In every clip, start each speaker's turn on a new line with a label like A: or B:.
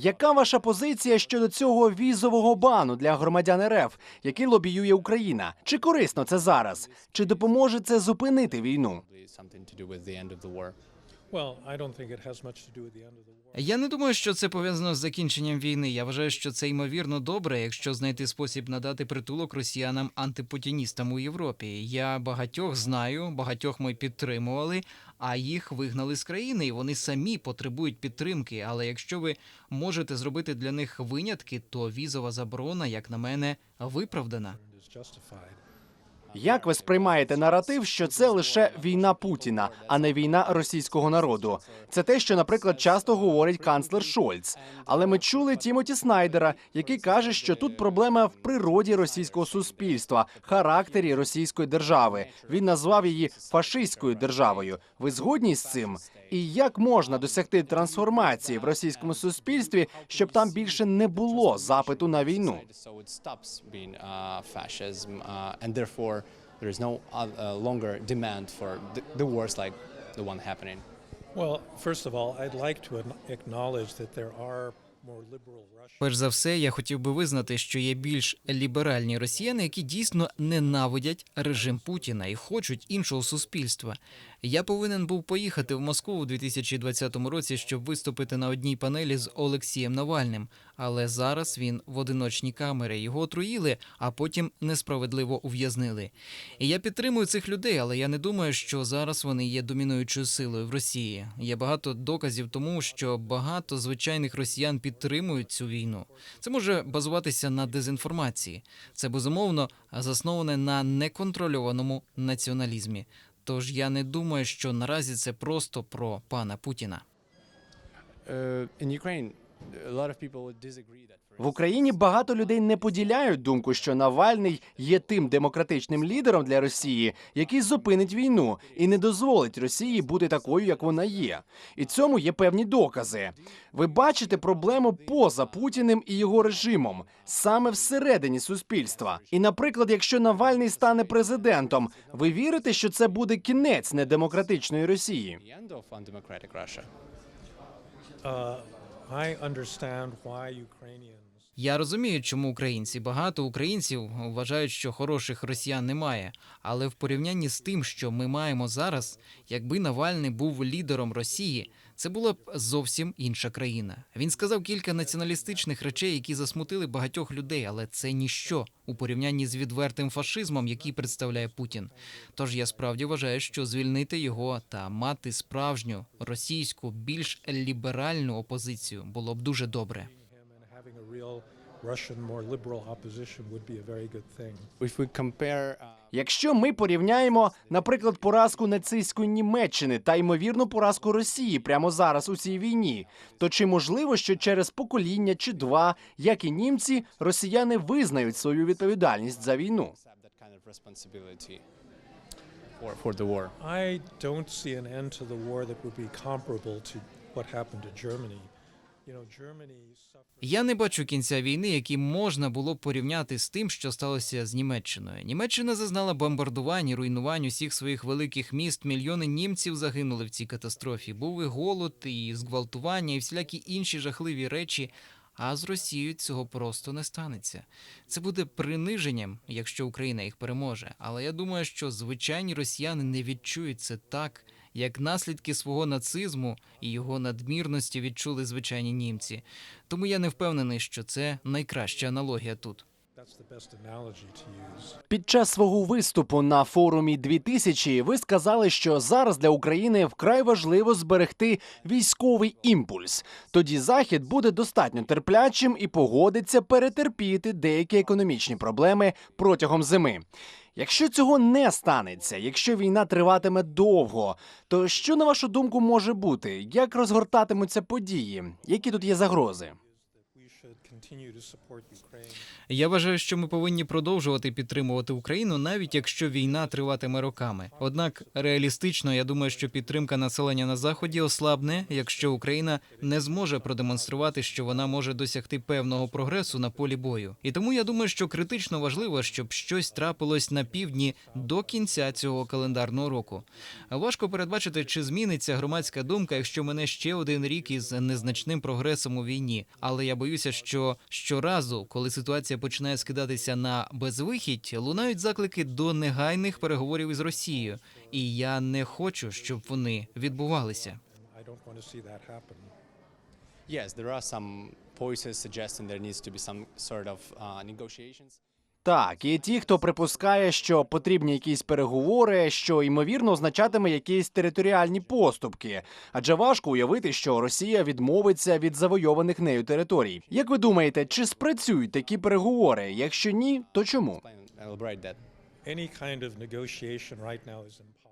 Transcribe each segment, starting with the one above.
A: Яка ваша позиція щодо цього візового бану для громадян РФ, який лобіює Україна? Чи корисно це зараз? Чи допоможе це зупинити війну?
B: Я не думаю, що це пов'язано з закінченням війни. Я вважаю, що це ймовірно добре, якщо знайти спосіб надати притулок росіянам антипутіністам у Європі. Я багатьох знаю, багатьох ми підтримували, а їх вигнали з країни, і вони самі потребують підтримки. Але якщо ви можете зробити для них винятки, то візова заборона, як на мене, виправдана.
A: Як ви сприймаєте наратив, що це лише війна Путіна, а не війна російського народу? Це те, що, наприклад, часто говорить канцлер Шольц. Але ми чули Тімоті Снайдера, який каже, що тут проблема в природі російського суспільства, характері російської держави. Він назвав її фашистською державою. Ви згодні з цим? І як можна досягти трансформації в російському суспільстві, щоб там більше не було запиту на війну?
C: Uh, uh, and therefore there is no uh, uh, longer demand for the, the wars like the one happening.
D: Well, first of all, I'd like to acknowledge that there are.
B: Перш за все, я хотів би визнати, що є більш ліберальні росіяни, які дійсно ненавидять режим Путіна і хочуть іншого суспільства. Я повинен був поїхати в Москву у 2020 році, щоб виступити на одній панелі з Олексієм Навальним. Але зараз він в одиночній камері. Його отруїли, а потім несправедливо ув'язнили. І я підтримую цих людей, але я не думаю, що зараз вони є домінуючою силою в Росії. Є багато доказів тому, що багато звичайних росіян підтримують цю війну. Це може базуватися на дезінформації. Це безумовно засноване на неконтрольованому націоналізмі. Тож я не думаю, що наразі це просто про пана Путіна.
C: Uh, in Ukraine,
A: В Україні багато людей не поділяють думку, що Навальний є тим демократичним лідером для Росії, який зупинить війну і не дозволить Росії бути такою, як вона є. І цьому є певні докази. Ви бачите проблему поза Путіним і його режимом, саме всередині суспільства. І, наприклад, якщо Навальний стане президентом, ви вірите, що це буде кінець недемократичної Росії?
D: Uh,
B: Я розумію, чому українці багато українців вважають, що хороших росіян немає. Але в порівнянні з тим, що ми маємо зараз, якби Навальний був лідером Росії, це була б зовсім інша країна. Він сказав кілька націоналістичних речей, які засмутили багатьох людей, але це ніщо у порівнянні з відвертим фашизмом, який представляє Путін. Тож я справді вважаю, що звільнити його та мати справжню російську, більш ліберальну опозицію було б дуже добре.
D: Russian, more liberal opposition would be a very good thing.
C: If we compare, uh,
A: Якщо ми порівняємо, наприклад, поразку нацистської Німеччини та ймовірну поразку Росії прямо зараз у цій війні, то чи можливо, що через покоління чи два, як і німці, росіяни визнають свою відповідальність за війну?
C: for the war.
D: I don't see an end to the war that would be comparable to what happened to Germany.
B: Я не бачу кінця війни, який можна було б порівняти з тим, що сталося з Німеччиною. Німеччина зазнала бомбардувань і руйнувань усіх своїх великих міст. Мільйони німців загинули в цій катастрофі. Був і голод, і зґвалтування, і всілякі інші жахливі речі. А з Росією цього просто не станеться. Це буде приниженням, якщо Україна їх переможе. Але я думаю, що звичайні росіяни не відчують це так, як наслідки свого нацизму і його надмірності відчули звичайні німці. Тому я не впевнений, що це найкраща аналогія тут.
A: Під час свого виступу на форумі 2000 ви сказали, що зараз для України вкрай важливо зберегти військовий імпульс. Тоді захід буде достатньо терплячим і погодиться перетерпіти деякі економічні проблеми протягом зими. Якщо цього не станеться, якщо війна триватиме довго, то що на вашу думку може бути? Як розгортатимуться події? Які тут є загрози?
D: We should continue to support Ukraine.
B: Я вважаю, що ми повинні продовжувати підтримувати Україну, навіть якщо війна триватиме роками. Однак реалістично, я думаю, що підтримка населення на заході ослабне, якщо Україна не зможе продемонструвати, що вона може досягти певного прогресу на полі бою. І тому я думаю, що критично важливо, щоб щось трапилось на півдні до кінця цього календарного року. Важко передбачити, чи зміниться громадська думка, якщо мене ще один рік із незначним прогресом у війні. Але я боюся, що щоразу, коли ситуація починає скидатися на безвихідь, лунають заклики до негайних переговорів із Росією, і я не хочу, щоб вони відбувалися.
C: Yes, there are some voices suggesting there needs to be some sort of uh, negotiations.
A: Так, і ті, хто припускає, що потрібні якісь переговори, що ймовірно означатиме якісь територіальні поступки, адже важко уявити, що Росія відмовиться від завойованих нею територій. Як ви думаєте, чи спрацюють такі переговори? Якщо ні, то чому?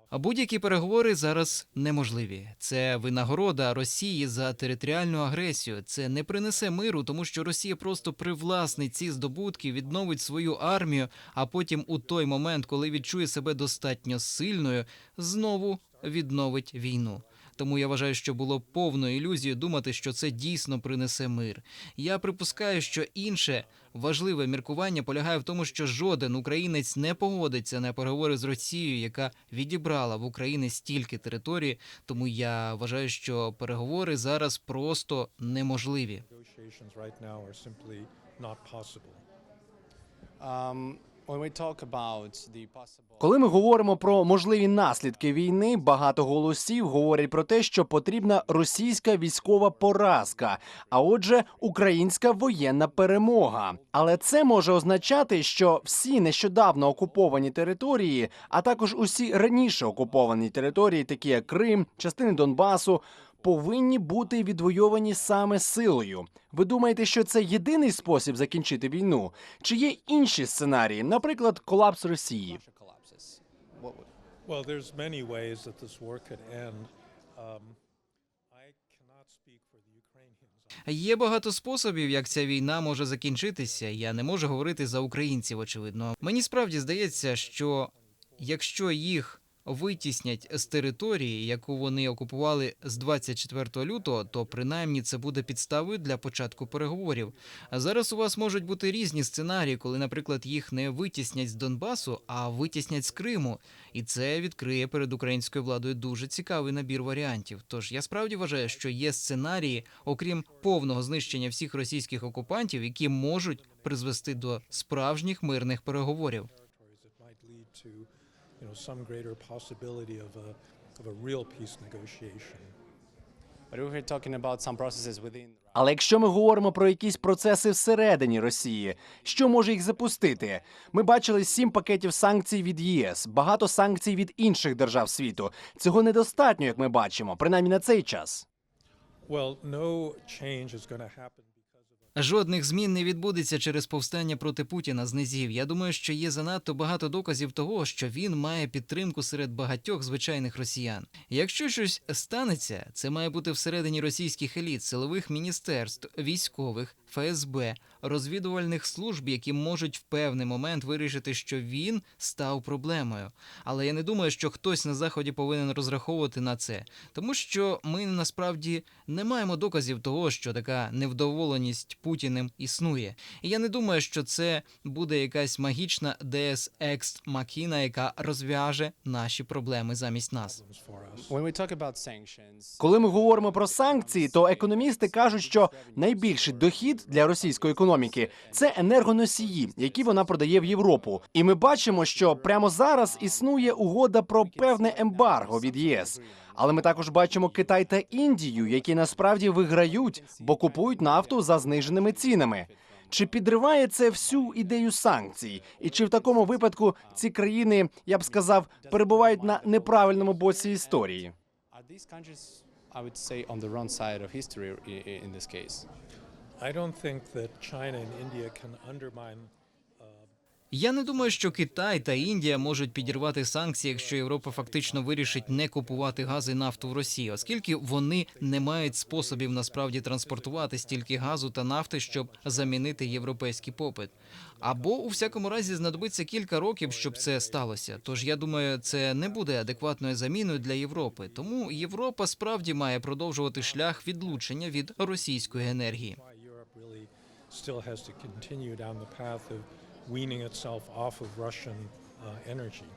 B: А будь-які переговори зараз неможливі. Це винагорода Росії за територіальну агресію. Це не принесе миру, тому що Росія просто привласнить ці здобутки, відновить свою армію, а потім, у той момент, коли відчує себе достатньо сильною, знову відновить війну. Тому я вважаю, що було повною ілюзією думати, що це дійсно принесе мир. Я припускаю, що інше важливе міркування полягає в тому, що жоден українець не погодиться на переговори з Росією, яка відібрала в Україні стільки території. Тому я вважаю, що переговори зараз просто неможливі.
C: Um,
A: Коли ми говоримо про можливі наслідки війни, багато голосів говорять про те, що потрібна російська військова поразка, а отже, українська воєнна перемога. Але це може означати, що всі нещодавно окуповані території, а також усі раніше окуповані території, такі як Крим, частини Донбасу. Повинні бути відвойовані саме силою. Ви думаєте, що це єдиний спосіб закінчити війну? Чи є інші сценарії, наприклад, колапс Росії?
D: Um.
B: Є багато способів, як ця війна може закінчитися. Я не можу говорити за українців, очевидно. Мені справді здається, що якщо їх витіснять з території, яку вони окупували з 24 лютого, то принаймні це буде підставою для початку переговорів. А зараз у вас можуть бути різні сценарії, коли, наприклад, їх не витіснять з Донбасу, а витіснять з Криму. І це відкриє перед українською владою дуже цікавий набір варіантів. Тож я справді вважаю, що є сценарії, окрім повного знищення всіх російських окупантів, які можуть призвести до справжніх мирних переговорів.
D: You know, some greater possibility of a, of a real peace negotiation.
C: But if we're talking about some processes within
A: Але якщо ми говоримо про якісь процеси всередині Росії, що може їх запустити? Ми бачили сім пакетів санкцій від ЄС, багато санкцій від інших держав світу. Цього недостатньо, як ми бачимо, принаймні на цей час.
B: Жодних змін не відбудеться через повстання проти Путіна з низів. Я думаю, що є занадто багато доказів того, що він має підтримку серед багатьох звичайних росіян. Якщо щось станеться, це має бути всередині російських еліт, силових міністерств, військових, ФСБ, розвідувальних служб, які можуть в певний момент вирішити, що він став проблемою. Але я не думаю, що хтось на заході повинен розраховувати на це, тому що ми насправді не маємо доказів того, що така невдоволеність Путіним існує. І я не думаю, що це буде якась магічна Deus Ex Machina, яка розв'яже наші проблеми замість нас.
A: Коли ми говоримо про санкції, то економісти кажуть, що найбільший дохід для російської економіки це енергоносії, які вона продає в Європу. І ми бачимо, що прямо зараз існує угода про певне ембарго від ЄС. Але ми також бачимо Китай та Індію, які насправді виграють, бо купують нафту за зниженими цінами. Чи підриває це всю ідею санкцій? І чи в такому випадку ці країни, я б сказав, перебувають на неправильному боці історії?
C: I would say, on the?
B: Я не думаю, що Китай та Індія можуть підірвати санкції, якщо Європа фактично вирішить не купувати газ і нафту в Росії, оскільки вони не мають способів насправді транспортувати стільки газу та нафти, щоб замінити європейський попит. Або у всякому разі знадобиться кілька років, щоб це сталося. Тож я думаю, це не буде адекватною заміною для Європи. Тому Європа справді має продовжувати шлях відлучення від російської енергії.
D: Still has to continue down the path of weaning itself off of Russian uh, energy.